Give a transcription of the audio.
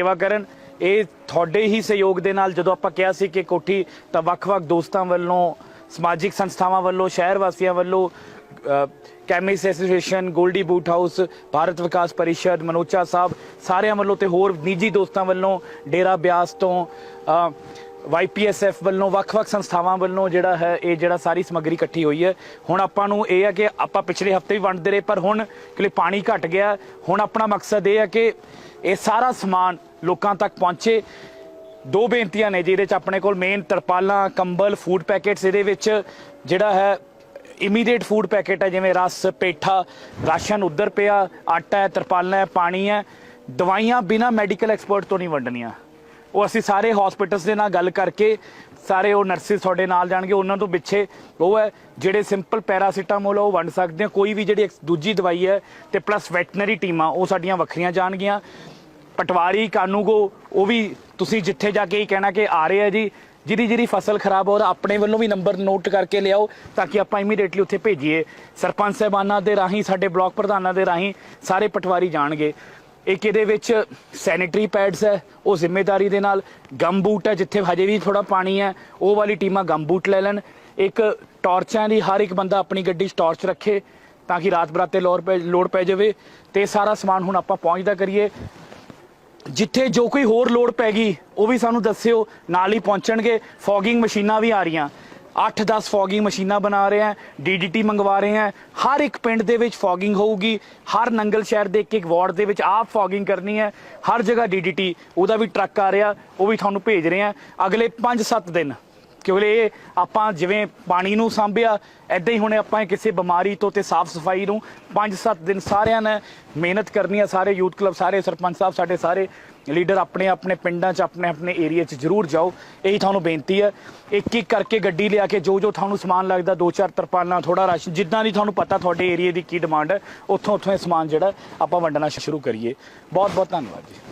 ਸੇਵਾ ਕਰਨ। ਇਹ ਤੁਹਾਡੇ ਹੀ ਸਹਿਯੋਗ ਦੇ ਨਾਲ ਜਦੋਂ ਆਪਾਂ ਕਿਹਾ ਸੀ ਕਿ ਕੋਠੀ ਤਾਂ ਵੱਖ-ਵੱਖ ਦੋਸਤਾਂ ਵੱਲੋਂ, ਸਮਾਜਿਕ ਸੰਸਥਾਵਾਂ ਵੱਲੋਂ ਸ਼ਹਿਰ ਵਾਸੀਆਂ ਵੱਲੋਂ chemist association, Goldy boot house, Bharat Vikas Parishad, Manocha Sahib, ਸਾਰਿਆਂ ਵੱਲੋਂ ਤੇ ਹੋਰ ਨਿੱਜੀ ਦੋਸਤਾਂ ਵੱਲੋਂ ਡੇਰਾ ਬਿਆਸ ਤੋਂ ਵਾਈਪੀਐਸਐਫ ਵੱਲੋਂ, ਵੱਖ-ਵੱਖ ਸੰਸਥਾਵਾਂ ਵੱਲੋਂ ਜਿਹੜਾ ਹੈ, ਇਹ ਜਿਹੜਾ ਸਾਰੀ ਸਮੱਗਰੀ ਇਕੱਠੀ ਹੋਈ ਹੈ। ਹੁਣ ਆਪਾਂ ਨੂੰ ਇਹ ਹੈ ਕਿ ਆਪਾਂ ਪਿਛਲੇ ਹਫ਼ਤੇ ਵੀ ਵੰਡਦੇ ਰਹੇ, ਪਰ ਹੁਣ ਕਿ ਪਾਣੀ ਘਟ ਗਿਆ, ਹੁਣ ਆਪਣਾ ਮਕਸਦ ਇਹ ਹੈ ਕਿ ਇਹ ਸਾਰਾ ਸਮਾਨ ਲੋਕਾਂ ਤੱਕ ਪਹੁੰਚੇ। ਦੋ ਬੇਨਤੀਆਂ ਨੇ ਜਿਹਦੇ ਚ ਆਪਣੇ ਕੋਲ ਮੇਨ ਤਰਪਾਲਾਂ, ਕੰਬਲ ਫੂਡ ਪੈਕੇਟਸ ਇਹਦੇ ਵਿੱਚ ਜਿਹੜਾ ਹੈ ਇਮੀਡੀਏਟ ਫੂਡ ਪੈਕੇਟ ਹੈ, ਜਿਵੇਂ ਰਸ, ਪੇਠਾ, ਰਾਸ਼ਨ ਉਧਰ ਪਿਆ, ਆਟਾ ਹੈ, ਤਰਪਾਲਾਂ ਹੈ, ਪਾਣੀ ਹੈ। ਦਵਾਈਆਂ ਬਿਨਾ ਮੈਡੀਕਲ ਐਕਸਪਰਟ ਤੋਂ ਨਹੀਂ ਵੰਡਣੀਆਂ। ਉਹ ਅਸੀਂ ਸਾਰੇ ਹਸਪੀਟਲਸ ਦੇ ਨਾਲ ਗੱਲ ਕਰਕੇ ਸਾਰੇ ਉਹ ਨਰਸਿਸ ਤੁਹਾਡੇ ਨਾਲ ਜਾਣਗੇ, ਉਹਨਾਂ ਤੋਂ ਪਿੱਛੇ ਉਹ ਹੈ, ਜਿਹੜੇ ਸਿੰਪਲ ਪੈਰਾਸੀਟਾਮੋਲ ਆ, ਉਹ ਵੰਡ ਸਕਦੇ ਆ, ਕੋਈ ਵੀ ਜਿਹੜੀ ex- ਦੂਜੀ ਦਵਾਈ ਹੈ ਤੇ ਪਲੱਸ ਵੈਟਨਰੀ ਟੀਮਾਂ, ਉਹ ਸਾਡੀਆਂ ਵੱਖਰੀਆਂ ਜਾਣਗੀਆਂ। ਪਟਵਾਰੀ, ਕਾਨੂੰਗੋ, ਉਹ ਵੀ ਤੁਸੀਂ ਜਿੱਥੇ ਜਾ ਕੇ ਹੀ ਕਹਿਣਾ ਕਿ ਆ ਰਹੇ ਆ ਜੀ, ਜਿਹਦੀ ਜਿਹਦੀ ਫਸਲ ਖਰਾਬ ਹੋ ਰਿਹਾ ਆਪਣੇ ਵੱਲੋਂ ਵੀ ਨੰਬਰ ਨੋਟ ਕਰਕੇ ਲਿਆਓ, ਤਾਂ ਕਿ ਆਪਾਂ ਇਮੀਡੀਏਟਲੀ ਉੱਥੇ ਭੇਜੀਏ। ਸਰਪੰਚ ਸਾਹਿਬਾਨਾਂ ਦੇ ਰਾਹੀਂ, ਸਾਡੇ ਬਲਾਕ ਪ੍ਰਧਾਨਾਂ ਦੇ ਰਾਹੀਂ ਸਾਰੇ ਪਟਵਾਰੀ ਜਾਣਗੇ। ਇੱਕ ਇਹਦੇ ਵਿੱਚ ਸੈਨੀਟਰੀ ਪੈਡਸ ਹੈ, ਉਹ ਜ਼ਿੰਮੇਵਾਰੀ ਦੇ ਨਾਲ ਗਮ ਬੂਟ ਹੈ, ਜਿੱਥੇ ਹਜੇ ਵੀ ਥੋੜਾ ਪਾਣੀ ਹੈ, ਉਹ ਵਾਲੀ ਟੀਮਾਂ ਗਮ ਬੂਟ ਲੈ ਲੈਣ। ਇੱਕ ਟਾਰਚਾਂ ਦੀ ਹਰ ਇੱਕ ਬੰਦਾ ਆਪਣੀ ਗੱਡੀ 'ਚ ਟਾਰਚ ਰੱਖੇ ਤਾਂ ਕਿ ਰਾਤ ਬਰਾਤੇ ਲੋੜ ਪੈ ਲੋੜ ਪੈ ਜਾਵੇ। ਤੇ ਸਾਰਾ ਸਮਾਨ ਹੁਣ ਆਪਾਂ ਪਹੁੰਚਦਾ ਕਰੀਏ। ਜਿੱਥੇ ਜੋ ਕੋਈ ਹੋਰ ਲੋੜ ਪੈ ਗਈ, ਉਹ ਵੀ ਸਾਨੂੰ ਦੱਸਿਓ, ਨਾਲ ਹੀ ਪਹੁੰਚਣਗੇ। ਫੋਗਿੰਗ ਮਸ਼ੀਨਾਂ ਵੀ ਆ ਰਹੀਆਂ। 8-10 ਫੋਗਿੰਗ ਮਸ਼ੀਨਾਂ ਬਣਾ ਰਹੇ ਆ ਡੀਡੀਟੀ ਮੰਗਵਾ ਰਹੇ ਆ ਹਰ ਇੱਕ ਪਿੰਡ ਦੇ ਵਿੱਚ ਫੋਗਿੰਗ ਹੋਊਗੀ। ਹਰ ਨੰਗਲ ਸ਼ਹਿਰ ਦੇ ਇੱਕ ਇੱਕ ਵਾਰਡ ਦੇ ਵਿੱਚ ਆਪ ਫੋਗਿੰਗ ਕਰਨੀ ਹੈ। ਹਰ ਜਗ੍ਹਾ ਡੀਡੀਟੀ ਉਹਦਾ ਵੀ ਟਰੱਕ ਆ ਰਿਹਾ, ਉਹ ਵੀ ਤੁਹਾਨੂੰ ਭੇਜ ਰਹੇ ਆ ਅਗਲੇ 5-7 ਦਿਨ ਕਿਉਂਕਿ ਇਹ ਆਪਾਂ ਜਿਵੇਂ ਪਾਣੀ ਨੂੰ ਸਾਂਭਿਆ ਐਦਾਂ ਹੀ ਹੁਣੇ ਆਪਾਂ ਕਿਸੇ ਬਿਮਾਰੀ ਤੋਂ ਤੇ ਸਾਫ਼ ਸਫ਼ਾਈ ਨੂੰ 5-7 ਦਿਨ ਸਾਰਿਆਂ ਨੇ ਮਿਹਨਤ ਕਰਨੀ ਹੈ ਸਾਰੇ ਯੂਥ ਕਲੱਬ, ਸਾਰੇ ਸਰਪੰਚ ਸਾਹਿਬ, ਸਾਡੇ ਸਾਰੇ ਲੀਡਰ ਆਪਣੇ ਆਪਣੇ ਪਿੰਡਾਂ 'ਚ, ਆਪਣੇ ਆਪਣੇ ਏਰੀਆ 'ਚ ਜ਼ਰੂਰ ਜਾਓ। ਇਹੀ ਤੁਹਾਨੂੰ ਬੇਨਤੀ ਹੈ ਇੱਕ ਇੱਕ ਕਰਕੇ ਗੱਡੀ ਲਿਆ ਕੇ ਜੋ ਜੋ ਤੁਹਾਨੂੰ ਸਮਾਨ ਲੱਗਦਾ, ਦੋ ਚਾਰ ਤਰਪਾਲਾਂ ਥੋੜਾ ਰਾਸ਼ਨ, ਜਿੱਦਾਂ ਦੀ ਤੁਹਾਨੂੰ ਪਤਾ ਤੁਹਾਡੇ ਏਰੀਆ ਦੀ ਕੀ ਡਿਮਾਂਡ ਹੈ ਉੱਥੋਂ ਉੱਥੋਂ ਇਹ ਸਮਾਨ ਜਿਹੜਾ ਆਪਾਂ ਵੰਡਣਾ ਸ਼ੁਰੂ ਕਰੀਏ। ਬਹੁਤ ਬਹੁਤ ਧੰਨਵਾਦ ਜੀ।